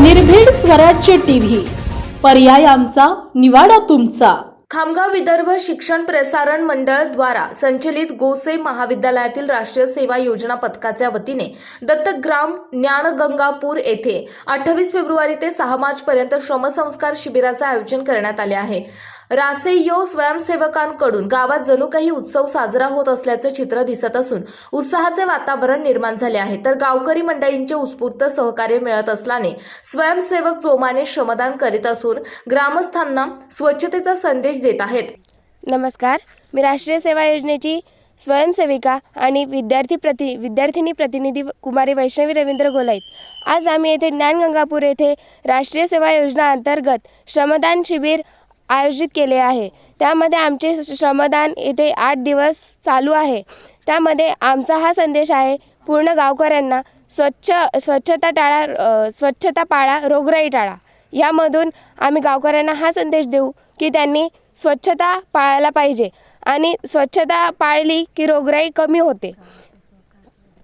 निर्भीड स्वराज्य टीव्ही. पर्याय आमचा निवाडा तुमचा. खामगाव विदर्भ शिक्षण प्रसारण मंडळ द्वारा संचलित गोसे महाविद्यालयातील राष्ट्रीय सेवा योजना पथकाच्या वतीने दत्तग्राम ज्ञानगंगापूर येथे अठ्ठावीस फेब्रुवारी ते सहा मार्च पर्यंत श्रमसंस्कार शिबिराचे आयोजन करण्यात आले आहे. रासेयो स्वयंसेवकांकडून गावात जणू काही उत्सव साजरा होत असल्याचे चित्र दिसत असून उत्साहाचे वातावरण निर्माण झाले आहे. तर गावकरी मंडळींचे उत्स्फूर्त सहकार्य मिळत असल्याने स्वयंसेवक जोमाने श्रमदान करीत असून ग्रामस्थांना स्वच्छतेचा संदेश देत आहेत. नमस्कार. मी राष्ट्रीय सेवा योजनेची स्वयंसेविका आणि विद्यार्थी प्रति विद्यार्थिनी प्रतिनिधी कुमारी वैष्णवी रवींद्र गोलाईत. आज आम्ही येथे ज्ञानगंगापूर येथे राष्ट्रीय सेवा योजना अंतर्गत श्रमदान शिबिर आयोजित केले आहे. त्यामध्ये आमचे श- श्रमदान येथे आठ दिवस चालू आहे. त्यामध्ये आमचा हा संदेश आहे पूर्ण गावकऱ्यांना स्वच्छ स्वच्छता टाळा स्वच्छता पाळा रोगराई टाळा. यामधून आम्ही गावकऱ्यांना हा संदेश देऊ की त्यांनी स्वच्छता पाळायला पाहिजे आणि स्वच्छता पाळली की रोगराई कमी होते.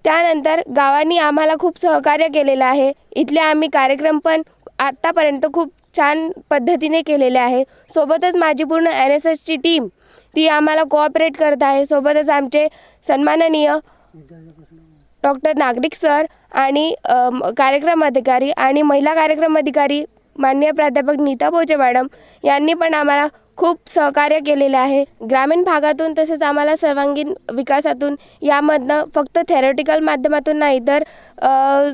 त्यानंतर गावांनी आम्हाला खूप सहकार्य केलेलं आहे. इथले आम्ही कार्यक्रम पण आत्तापर्यंत खूप छान पद्धतीने केलेले आहे. सोबतच माझी पूर्ण एन एस एसची टीम ती आम्हाला कोऑपरेट करत आहे. सोबतच आमचे सन्माननीय डॉक्टर नागरिक सर आणि कार्यक्रम अधिकारी आणि महिला कार्यक्रम अधिकारी माननीय प्राध्यापक नीता बोचे मॅडम यांनी पण आम्हाला खूप सहकार्य केलेले आहे. ग्रामीण भागातून तसेच आम्हाला सर्वांगीण विकासातून यामधनं फक्त थेरॉटिकल माध्यमातून नाही तर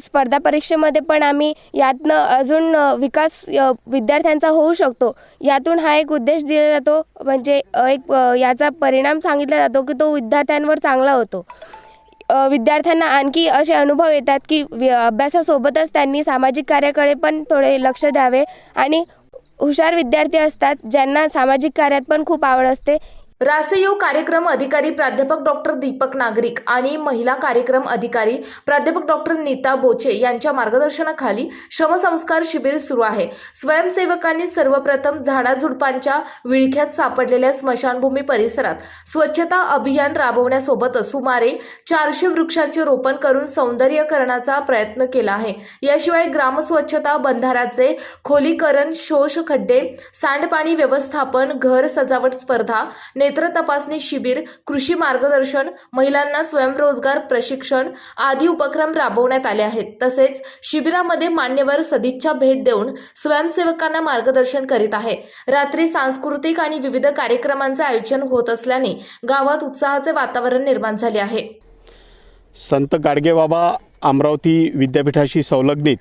स्पर्धा परीक्षेमध्ये पण आम्ही यातनं अजून विकास विद्यार्थ्यांचा होऊ शकतो. यातून हा एक उद्देश दिला जातो म्हणजे एक याचा परिणाम सांगितला जातो की तो विद्यार्थ्यांवर चांगला होतो. विद्यार्थ्यांना आणखी असे अनुभव येतात की अभ्यासासोबतच त्यांनी सामाजिक कार्याकडे पण थोडे लक्ष द्यावे आणि हुशार विद्यार्थी असतात ज्यांना सामाजिक कार्यात पण खूप आवड असते. रासयोग कार्यक्रम अधिकारी प्राध्यापक डॉक्टर दीपक नागरिक आणि महिला कार्यक्रम अधिकारी प्राध्यापक डॉक्टर नीता बोचे यांच्या मार्गदर्शनाखाली श्रमसंस्कार शिबिर सुरू आहे. स्वयंसेवकांनी सर्वप्रथम झाडाझुडपांच्या विळख्यात सापडलेल्या स्मशानभूमी परिसरात स्वच्छता अभियान राबवण्यासोबतच सुमारे चारशे वृक्षांचे रोपण करून सौंदर्यकरणाचा प्रयत्न केला आहे. याशिवाय ग्रामस्वच्छता बंधाराचे खोलीकरण शोष खड्डे सांडपाणी व्यवस्थापन घर सजावट स्पर्धा नेत्र तपासणी शिबिर कृषी मार्गदर्शन महिलांना स्वयंरोजगार प्रशिक्षण आदी उपक्रम राबवण्यात आले आहेत. तसेच शिबिरामध्ये मान्यवर सदिच्छा भेट देऊन स्वयंसेवकांना मार्गदर्शन करीत आहे. रात्री सांस्कृतिक आणि विविध कार्यक्रमांचे आयोजन होत असल्याने गावात उत्साहाचे वातावरण निर्माण झाले आहे. संत गाडगेबाबा अमरावती विद्यापीठाशी संलग्नित.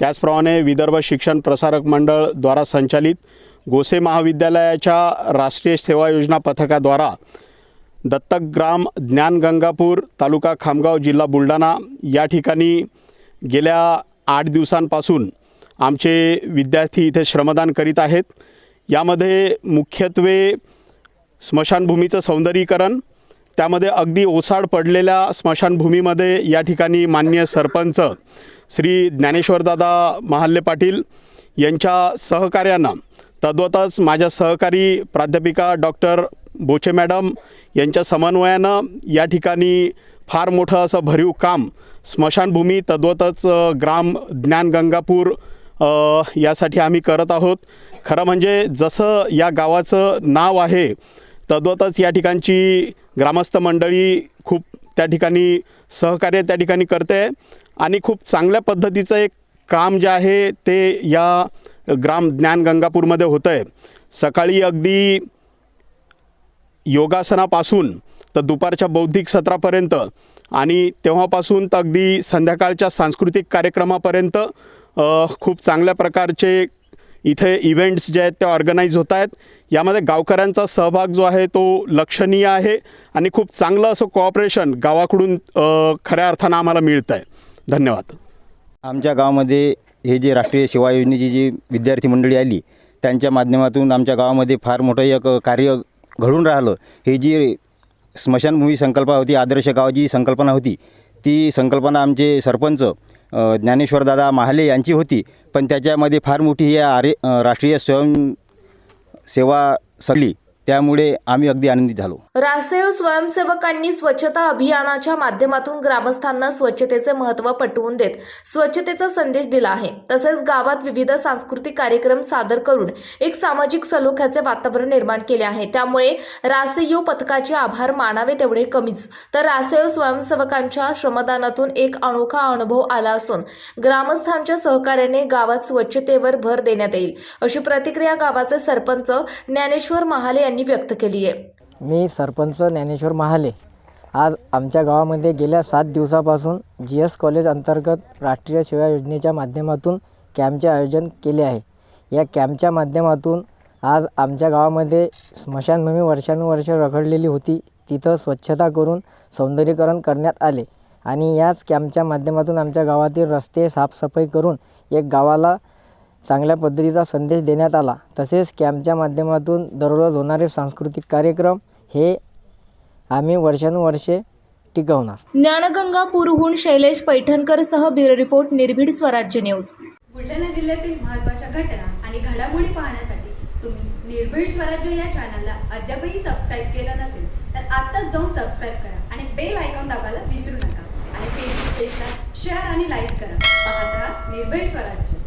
त्याचप्रमाणे विदर्भ शिक्षण प्रसारक मंडळ द्वारा संचालित गोसे महाविद्यालयाच्या राष्ट्रीय सेवा योजना पथकाद्वारा दत्तक ग्राम ज्ञान ज्ञानगंगापूर तालुका खामगाव जिल्हा बुलढाणा या ठिकाणी गेल्या आठ दिवसांपासून आमचे विद्यार्थी इथे श्रमदान करीत आहेत. यामध्ये मुख्यत्वे स्मशानभूमीचं सौंदर्यीकरण त्यामध्ये अगदी ओसाड पडलेल्या स्मशानभूमीमध्ये या ठिकाणी माननीय सरपंच श्री ज्ञानेश्वरदादा महाल्ले पाटील यांच्या सहकार्यानं तद्वतच माझ्या सहकारी प्राध्यापिका डॉक्टर बोचे मॅडम यांच्या समन्वयानं या ठिकाणी फार मोठं असं भरीव काम स्मशानभूमी तद्वतच ग्राम ज्ञानगंगापूर गंगापूर यासाठी आम्ही करत आहोत. खरं म्हणजे जसं या गावाचं नाव आहे तद्वतच या ठिकाणची ग्रामस्थ मंडळी खूप त्या ठिकाणी सहकार्य त्या ठिकाणी करते आणि खूप चांगल्या पद्धतीचं एक काम जे आहे ते या ग्राम ज्ञान गंगापूरमध्ये होतं आहे सकाळी अगदी योगासनापासून तर दुपारच्या बौद्धिक सत्रापर्यंत आणि तेव्हापासून तर अगदी संध्याकाळच्या सांस्कृतिक कार्यक्रमापर्यंत खूप चांगल्या प्रकारचे इथे इव्हेंट्स जे आहेत ते ऑर्गनाईज होत आहेत यामध्ये गावकऱ्यांचा सहभाग जो आहे तो लक्षणीय आहे आणि खूप चांगलं असं कॉपरेशन गावाकडून खऱ्या अर्थानं आम्हाला मिळतं आहे धन्यवाद. आमच्या गावामध्ये हे जे राष्ट्रीय सेवा योजनेची जी विद्यार्थी मंडळी आली त्यांच्या माध्यमातून आमच्या गावामध्ये फार मोठं एक कार्य घडून राहिलं. हे जी स्मशानभूमी संकल्पना होती आदर्श गावाची संकल्पना होती ती संकल्पना आमचे सरपंच ज्ञानेश्वर ज्ञानेश्वरदादा महाले यांची होती. पण त्याच्यामध्ये फार मोठी ही आर्य राष्ट्रीय स्वयं सेवा सगळी त्यामुळे आम्ही अगदी आनंदी झालो. रासेव स्वयंसेवकांनी स्वच्छता अभियानाच्या माध्यमातून ग्रामस्थांना स्वच्छतेचे महत्त्व पटवून देत स्वच्छतेचा संदेश दिला आहे. तसेच गावात विविध सांस्कृतिक कार्यक्रम सादर करून एक सामाजिक सलोख्याचे वातावरण निर्माण केले आहे. त्यामुळे रासेयो पथकाचे आभार मानावे तेवढे कमीच. तर रासेव स्वयंसेवकांच्या श्रमदानातून एक अनोखा अनुभव आला असून ग्रामस्थांच्या सहकार्याने गावात स्वच्छतेवर भर देण्यात येईल. अशी प्रतिक्रिया गावाचे सरपंच ज्ञानेश्वर महाले यांनी व्यक्त केली आहे. मी सरपंच ज्ञानेश्वर महाले. आज आमच्या गावामध्ये गेल्या सात दिवसापासून जी एस कॉलेज अंतर्गत राष्ट्रीय सेवा योजनेच्या माध्यमातून कॅम्पचे आयोजन केले आहे. या कॅम्पच्या माध्यमातून आज आमच्या गावामध्ये स्मशानभूमी वर्षानुवर्ष रखडलेली होती. तिथं स्वच्छता करून सौंदर्यीकरण करण्यात आले आणि याच कॅम्पच्या माध्यमातून आमच्या गावातील रस्ते साफसफाई करून एक गावाला चांगल्या पद्धतीचा संदेश देण्यात आला. तसेच कॅम्पच्या माध्यमातून दररोज होणारे सांस्कृतिक कार्यक्रम हे आम्ही वर्षानुवर्षे टिकवणार. ज्ञानगंगापूरहून शैलेश पैठणकर सह ब्युरो रिपोर्ट निर्भीड स्वराज्य न्यूज. बुलढाणा जिल्ह्यातील महत्त्वाच्या घटना आणि घडामोडी पाहण्यासाठी तुम्ही निर्भीड स्वराज्य या चॅनलला अद्यापही सबस्क्राईब केलं नसेल तर आत्ताच जाऊन सबस्क्राईब करा आणि बेल आयकॉन दाबायला विसरू नका. आणि फेसबुक पेजला शेअर आणि लाईक करा. पाहत राहा निर्भीड स्वराज्य.